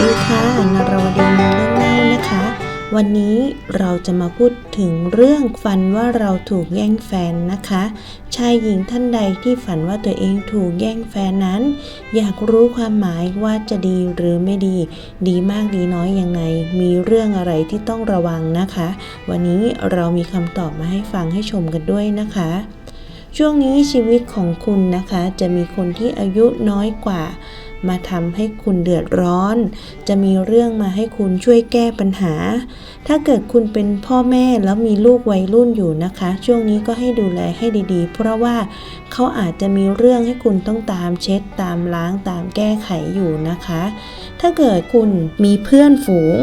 ดีค่ะนรวดีมาเรื่องเล่านะคะ วันนี้เราจะมาพูดถึงเรื่องฝันว่าเราถูกแย่งแฟนนะคะ ชายหญิงท่านใดที่ฝันว่าตัวเองถูกแย่งแฟนนั้น อยากรู้ความหมายว่าจะดีหรือไม่ดี ดีมากดีน้อยยังไง มีเรื่องอะไรที่ต้องระวังนะคะ วันนี้เรามีคำตอบมาให้ฟังให้ชมกันด้วยนะคะช่วงนี้ชีวิตของคุณนะคะ จะมีคนที่อายุน้อยกว่า มาทำให้คุณเดือดร้อน จะมีเรื่องมาให้คุณช่วยแก้ปัญหา ถ้าเกิดคุณเป็นพ่อแม่แล้วมีลูกวัยรุ่นอยู่นะคะ ช่วงนี้ก็ให้ดูแลให้ดีๆ เพราะว่าเขาอาจจะมีเรื่องให้คุณต้องตามเช็ดตามล้างตามแก้ไขอยู่นะคะ ถ้าเกิดคุณมีเพื่อนฝูง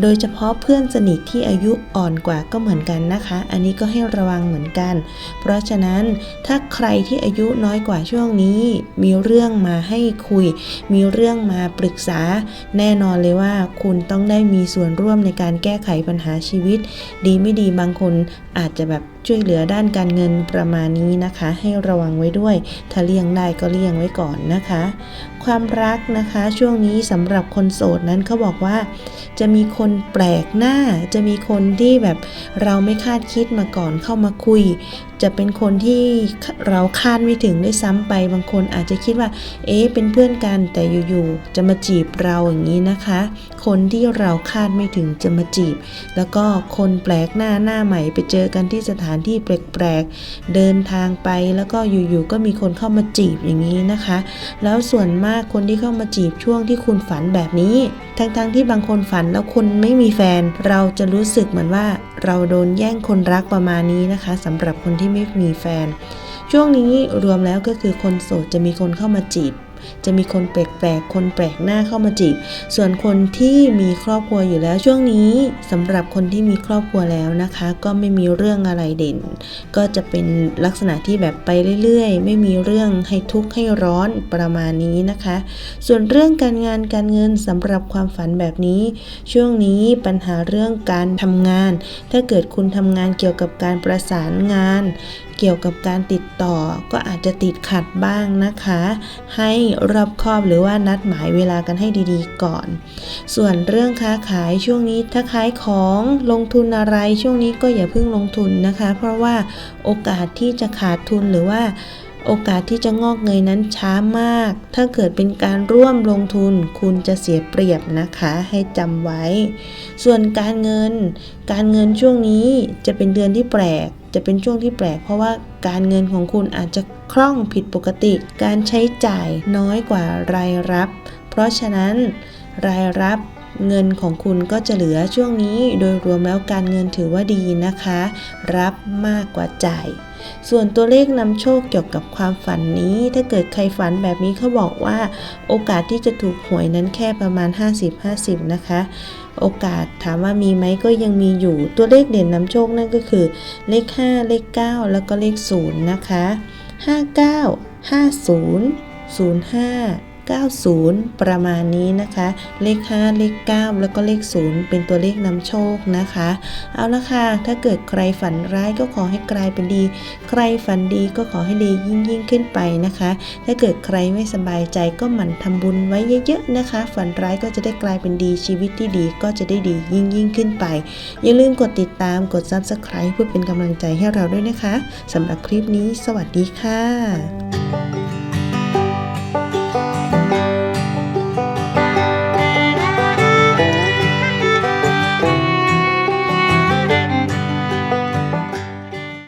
โดยเฉพาะเพื่อนสนิทที่อายุอ่อนกว่าก็เหมือนกันนะคะ อันนี้ก็ให้ระวังเหมือนกัน เพราะฉะนั้นถ้าใครที่อายุน้อยกว่าช่วงนี้ มีเรื่องมาให้คุยมีเรื่องมาปรึกษา แน่นอนเลยว่าคุณต้องได้มีส่วนร่วมในการแก้ไขปัญหาชีวิต ดีไม่ดีบางคนอาจจะแบบช่วยเหลือด้านการเงินประมาณนี้นะคะ ให้ระวังไว้ด้วย ถ้าเลี่ยงได้ก็เลี่ยงไว้ก่อนนะคะ ความรักนะคะช่วงนี้สำหรับคนโสดนั้นเขาบอกว่า จะมีคนแปลกหน้า จะมีคนที่แบบเราไม่คาดคิดมาก่อนเข้ามาคุย จะเป็นคนที่เราคาดไม่ถึงด้วยซ้ำไปบางคนอาจจะคิดว่า เอ๊ะเป็นเพื่อนกันแต่อยู่ๆจะมาจีบเราอย่างนี้นะคะ คนที่เราคาดไม่ถึงจะมาจีบ แล้วก็คนแปลกหน้าหน้าใหม่ไปเจอกันที่สถานานที่แปลกๆ เดินทางไปแล้วก็อยู่ๆก็มีคนเข้ามาจีบอย่างนี้นะคะ แล้วส่วนมากคนที่เข้ามาจีบช่วงที่คุณฝันแบบนี้ ทั้งๆที่บางคนฝันแล้วคุณไม่มีแฟน เราจะรู้สึกเหมือนว่าเราโดนแย่งคนรักประมาณนี้นะคะสำหรับคนที่ไม่มีแฟน ช่วงนี้รวมแล้วก็คือคนโสดจะมีคนเข้ามาจีบ จะมีคนแปลกๆ คนแปลกหน้าเข้ามาจีบ ส่วนคนที่มีครอบครัวอยู่แล้วช่วงนี้สำหรับคนที่มีครอบครัวแล้วนะคะ ก็ไม่มีเรื่องอะไรเด่น ก็จะเป็นลักษณะที่แบบไปเรื่อยๆ ไม่มีเรื่องให้ทุกข์ให้ร้อนประมาณนี้นะคะ ส่วนเรื่องการงานการเงินสำหรับความฝันแบบนี้ ช่วงนี้ปัญหาเรื่องการทำงาน ถ้าเกิดคุณทำงานเกี่ยวกับการประสานงาน เกี่ยวกับการติดต่อก็อาจจะติดขัดบ้างนะคะ ให้รอบคอบหรือว่านัดหมายเวลากันให้ดีๆก่อน ส่วนเรื่องค้าขายช่วงนี้ถ้าขายของลงทุนอะไรช่วงนี้ก็อย่าเพิ่งลงทุนนะคะ เพราะว่าโอกาสที่จะขาดทุนหรือว่า โอกาสที่จะงอกเงยนั้นช้ามาก ถ้าเกิดเป็นการร่วมลงทุน คุณจะเสียเปรียบนะคะให้จำไว้ ส่วนการเงิน การเงินช่วงนี้จะเป็นเดือนที่แปลก จะเป็นช่วงที่แปลก เพราะว่าการเงินของคุณอาจจะคล่องผิดปกติ การใช้จ่ายน้อยกว่ารายรับ เพราะฉะนั้นรายรับ เงินของคุณก็จะเหลือช่วงนี้โดยรวมแล้วการเงินถือว่าดีนะคะ รับมากกว่าจ่าย ส่วนตัวเลขนำโชคเกี่ยวกับความฝันนี้ ถ้าเกิดใครฝันแบบนี้เขาบอกว่า โอกาสที่จะถูกหวยนั้นแค่ประมาณ 50-50 นะคะ โอกาสถามว่ามีไหมก็ยังมีอยู่ตัวเลขเด่นนำโชคนั่นก็คือ เลข 5 เลข 9 แล้วก็เลข 0 นะคะ 59 50 05 90 ประมาณนี้นะคะ เลข 5 เลข 9 แล้วก็เลข 0 เป็นตัวเลขนำโชคนะคะ เอาละค่ะ ถ้าเกิดใครฝันร้ายก็ขอให้กลายเป็นดี ใครฝันดีก็ขอให้ดียิ่งยิ่งขึ้นไปนะคะ ถ้าเกิดใครไม่สบายใจก็หมั่นทำบุญไว้เยอะๆนะคะ ฝันร้ายก็จะได้กลายเป็นดีชีวิตที่ดีก็จะได้ดียิ่งยิ่งขึ้นไป อย่าลืมกดติดตามกด subscribe เพื่อเป็นกำลังใจให้เราด้วยนะคะสำหรับคลิปนี้ สวัสดีค่ะ